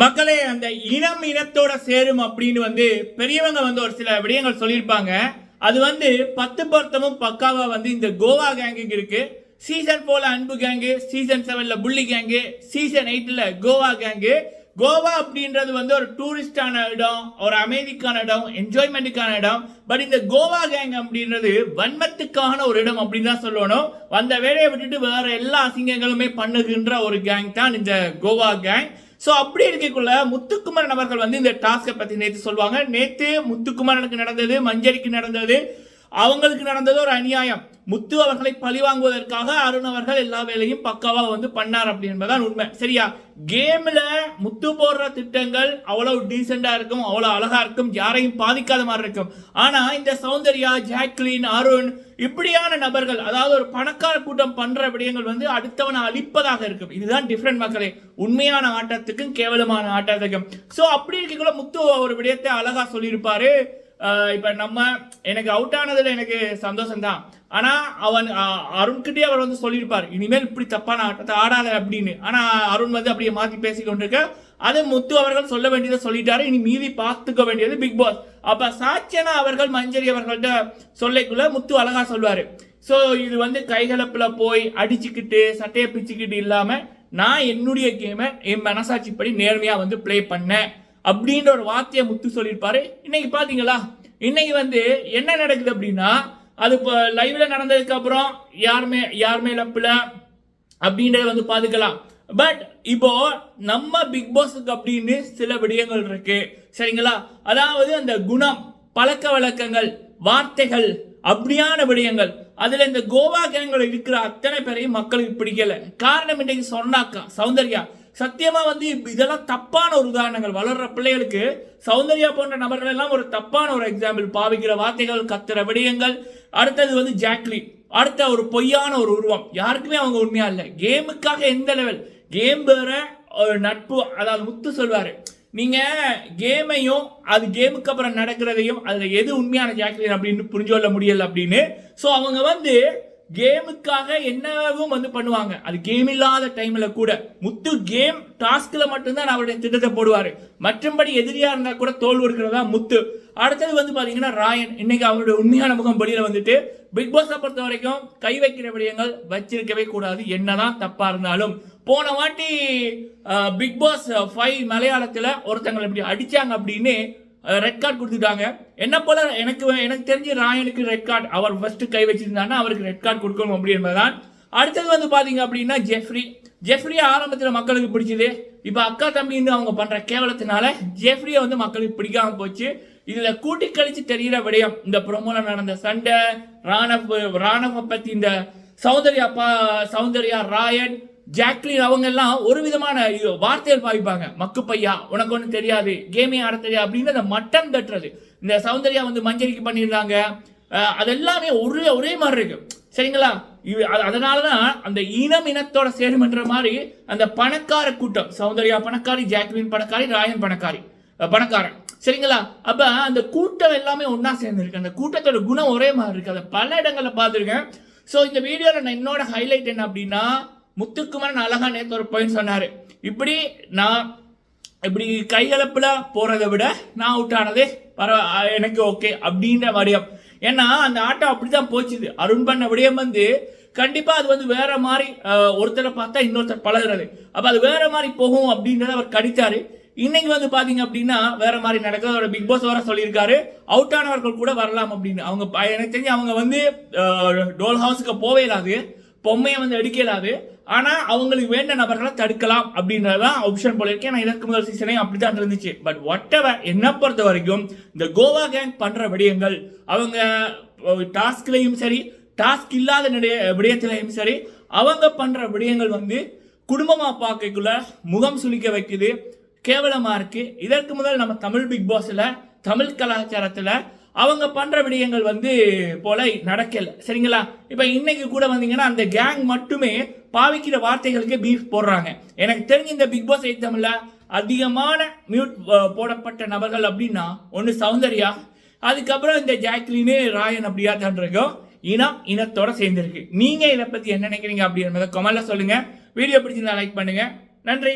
மக்களே அந்த இனம் இனத்தோட சேரும் அப்படின்னு வந்து பெரியவங்க வந்து ஒரு சில விடயங்கள் சொல்லியிருப்பாங்க. அது வந்து பத்து பொருத்தமும் பக்காவாக வந்து இந்த கோவா கேங்குக்கு இருக்கு. சீசன் போல அன்பு கேங்கு சீசன் செவன்ல புள்ளி கேங்கு சீசன் எயிட்ல கோவா கேங்கு. கோவா அப்படின்றது வந்து ஒரு டூரிஸ்டான இடம் ஒரு அமைதிக்கான இடம் என்ஜாய்மெண்ட்டுக்கான இடம். பட் இந்த கோவா கேங் அப்படின்றது வன்மத்துக்கான ஒரு இடம் அப்படின்னு தான் சொல்லணும். வந்த வேலையை விட்டுட்டு வேற எல்லா அசிங்கங்களுமே பண்ணுகின்ற ஒரு கேங் தான் இந்த கோவா கேங் ஸோ அப்படி இருக்கக்குள்ள முத்துக்குமரன் அவர்கள் வந்து இந்த டாஸ்கை பற்றி நேற்று சொல்லுவாங்க. நேற்று முத்துக்குமரனுக்கு நடந்தது மஞ்சரிக்கு நடந்தது அவங்களுக்கு நடந்தது ஒரு அநியாயம். முத்து அவர்களை பழி வாங்குவதற்காக அருண் அவர்கள் எல்லா வேலையும் பக்காவா வந்து பண்ணார் அப்படி என்பதுதான் உண்மை. சரியா? கேம்ல முத்து போடுற திட்டங்கள் அவ்வளவு டீசெண்டா இருக்கும் அவ்வளவு அழகா இருக்கும் யாரையும் பாதிக்காத மாதிரி இருக்கும். ஆனா இந்த சௌந்தர்யா ஜாக்லின் அருண் இப்படியான நபர்கள் அதாவது ஒரு பணக்கார கூட்டம் பண்ற விடயங்கள் வந்து அடுத்தவனை அழிப்பதாக இருக்கும். இதுதான் டிஃப்ரெண்ட் மக்களே. உண்மையான ஆட்டத்துக்கும் கேவலமான ஆட்டத்துக்கும். ஸோ அப்படி இருக்கக்குள்ள முத்து ஒரு விடயத்தை அழகா சொல்லியிருப்பாரு. இப்போ இப்ப நம்ம எனக்கு அவுட் ஆனதுல எனக்கு சந்தோஷம் தான் ஆனால் அவன் அருண்கிட்டே அவர் வந்து சொல்லியிருப்பார் இனிமேல் இப்படி தப்பான ஆட்டத்தை ஆடாத அப்படின்னு. ஆனால் அருண் வந்து அப்படியே மாற்றி பேசி கொண்டிருக்க அது முத்து அவர்கள் சொல்ல வேண்டியதை சொல்லிட்டாரு. இனி மீதி பார்த்துக்க வேண்டியது பிக் பாஸ். அப்போ சாட்சியனா அவர்கள் மஞ்சரி அவர்கள்ட்ட சொல்லைக்குள்ள முத்து அழகா சொல்வார். ஸோ இது வந்து கைகலப்பில் போய் அடிச்சுக்கிட்டு சட்டையை பிச்சுக்கிட்டு இல்லாமல் நான் என்னுடைய கேமை என் மனசாட்சிப்படி நேர்மையாக வந்து ப்ளே பண்ணேன். அப்படின்ற ஒரு வார்த்தையை முத்து சொல்லியிருப்பாரு. இன்னைக்கு பார்த்தீங்களா இன்னைக்கு வந்து என்ன நடக்குது அப்படின்னா அது இப்போ லைவில் நடந்ததுக்கப்புறம் யாருமே யாருமே யார் அப்படின்றத வந்து பார்த்துக்கலாம். பட் இப்போ நம்ம பிக் பாஸுக்கு அப்படின்னு சில விடயங்கள் இருக்கு. சரிங்களா? அதாவது அந்த குணம் பழக்க வழக்கங்கள் வார்த்தைகள் அப்படியான விடயங்கள். அதுல இந்த கோவா கேங்கில் இருக்கிற அத்தனை பேரையும் மக்களுக்கு பிடிக்கல. காரணம் இன்றைக்கு சொன்னாக்கா சௌந்தர்யா சத்தியமாக வந்து இதெல்லாம் தப்பான ஒரு உதாரணங்கள். வளர்ற பிள்ளைகளுக்கு சௌந்தர்யா போன்ற நபர்கள் எல்லாம் ஒரு தப்பான ஒரு எக்ஸாம்பிள் பாவிக்கிற வார்த்தைகள் கத்துற விடயங்கள். அடுத்தது வந்து ஜாக்லி. அடுத்த ஒரு பொய்யான ஒரு உருவம். யாருக்குமே அவங்க உண்மையா இல்லை. கேமுக்காக எந்த லெவல் கேம் வேற ஒரு நட்பு. அதாவது முத்து சொல்வாரு. நீங்க கேமையும் அது கேமுக்கு அப்புறம் நடக்கிறதையும் அதுல எது உண்மையான ஜாக்லின் அப்படின்னு புரிஞ்சு கொள்ள முடியல அப்படின்னு. ஸோ அவங்க வந்து கேமுக்காக என்னவும் வந்து பண்ணுவாங்க. அது கேம் இல்லாத டைம்ல கூட. முத்து கேம் டாஸ்க்ல மட்டும்தான் அவருடைய திட்டத்தை போடுவாரு. மற்றபடி எதிரியா இருந்தா கூட தோல் கொடுக்கிறதா முத்து. அடுத்தது வந்து பாத்தீங்கன்னா ராயன். இன்னைக்கு அவருடைய உண்மையான முகம் வெளியில வந்துட்டு பிக் பாஸை பொறுத்த வரைக்கும் கை வைக்கிற விடயங்கள் வச்சிருக்கவே கூடாது. என்னதான் தப்பா இருந்தாலும். போன வாட்டி பிக் பாஸ் ஃபைவ் மலையாளத்துல ஒருத்தங்களை இப்படி அடிச்சாங்க அப்படின்னு ரெட் கார்டு கொடுத்துட்டாங்க. என்ன போல எனக்கு எனக்கு தெரிஞ்சு ராயனுக்கு ரெட் கார்டு அவர் ஃபர்ஸ்ட் கை வச்சிருந்தாருன்னா அவருக்கு ரெட் கார்டு கொடுக்கணும் அப்படி என்பதுதான். அடுத்தது வந்து பாத்தீங்க அப்படின்னா ஜெஃப்ரி. ஜெஃப்ரி ஆரம்பத்தில் மக்களுக்கு பிடிச்சது. இப்போ அக்கா தம்பின்னு அவங்க பண்ற கேவலத்தினால ஜெஃப்ரியை வந்து மக்களுக்கு பிடிக்காம போச்சு. இதில் கூட்டி கழிச்சு தெரிகிற விடயம் இந்த ப்ரொமோல நடந்த சண்டை ராணவ் ராணவ பத்தி இந்த சௌந்தர்யா பா சௌந்தர்யா ராயன் ஜாக்லின் அவங்க எல்லாம் ஒரு விதமான வார்த்தைகள் பாவிப்பாங்க. மக்கு பையா உனக்கு ஒன்றும் தெரியாது கேமே ஆட தெரியாது அப்படின்னு அந்த மட்டம் தட்டுறது. இந்த சௌந்தர்யா வந்து மஞ்சரிக்கு பண்ணியிருந்தாங்க. அதெல்லாமே அது எல்லாமே ஒரே ஒரே மாதிரி இருக்கு. சரிங்களா? இது அது- அந்த இனம் இனத்தோட சேருமன்ற மாதிரி அந்த பணக்கார கூட்டம் சௌந்தர்யா பணக்காரி ஜாக்லின் பணக்காரி ராயன் பணக்காரி பணக்காரன். சரிங்களா? அப்ப அந்த கூட்டம் எல்லாமே ஒன்னா சேர்ந்துருக்கு. அந்த கூட்டத்தோட குணம் ஒரே மாதிரி இருக்கு. அதை பல இடங்களில் பார்த்துருக்கேன். ஸோ இந்த வீடியோவில் நான் என்னோட ஹைலைட் என்ன அப்படின்னா முத்துக்குமரன் அழகா நேற்று ஒரு பாயிண்ட் சொன்னார். இப்படி நான் இப்படி கைகலப்புல போகிறத விட நான் அவுட் ஆனதே பரவ எனக்கு ஓகே அப்படின்ற வடிவம். ஏன்னா அந்த ஆட்டம் அப்படிதான் போச்சுது. அருண் பண்ண விடயம் வந்து கண்டிப்பாக அது வந்து வேற மாதிரி ஒருத்தரை பார்த்தா இன்னொருத்தர் பழகுறது. அப்போ அது வேற மாதிரி போகும் அப்படின்றத அவர் கடித்தாரு இன்னைக்கு வந்து பார்த்தீங்க அப்படின்னா வேற மாதிரி நடக்குது. அவரோட பிக் பாஸ் வர சொல்லியிருக்காரு. அவுட் ஆனவர்கள் கூட வரலாம் அப்படின்னு. அவங்க ப- எனக்கு தெரிஞ்சு அவங்க வந்து டோல் ஹவுஸுக்கு போவே இல்லாது. பொம்மையை வந்து எடுக்கலாது. ஆனால் அவங்களுக்கு வேண்ட நபர்களை தடுக்கலாம் அப்படின்றதான் ஆப்ஷன் போல இருக்கேன் நான் இதற்கு முதல் சீசனே அப்படித்தான் இருந்துச்சு. பட் ஒட் என்ன பொறுத்த வரைக்கும் இந்த கோவா கேங் பண்ணுற விடயங்கள் அவங்க டாஸ்க்லயும் சரி டாஸ்க் இல்லாத நிலைய விடயத்திலையும் சரி அவங்க பண்ணுற விடயங்கள் வந்து குடும்பமாக பார்க்கக்குள்ள முகம் சுளிக்க வைக்குது. கேவலமாக இருக்குது இதற்கு முதல் நம்ம தமிழ் பிக் பாஸில் தமிழ் கலாச்சாரத்தில் அவங்க பண்ணுற விடயங்கள் வந்து போல நடக்கலை. சரிங்களா? இப்போ இன்னைக்கு கூட வந்தீங்கன்னா அந்த கேங் மட்டுமே பாவிக்கிற வார்த்தைகளுக்கு பீஃப் போடுறாங்க. எனக்கு தெரிஞ்ச இந்த பிக் பாஸ் தமிழ்ல அதிகமான மியூட் போடப்பட்ட நபர்கள் அப்படின்னா ஒன்று சௌந்தர்யா அதுக்கப்புறம் இந்த ஜாக்லினு ராயன் அப்படியா தான் இருக்கும். இனம் இனத்தோட சேர்ந்துருக்கு. நீங்கள் இதை பற்றி என்ன நினைக்கிறீங்க அப்படின்றத கமெண்ட்ல சொல்லுங்கள் வீடியோ பிடிச்சிருந்தா லைக் பண்ணுங்கள் நன்றி.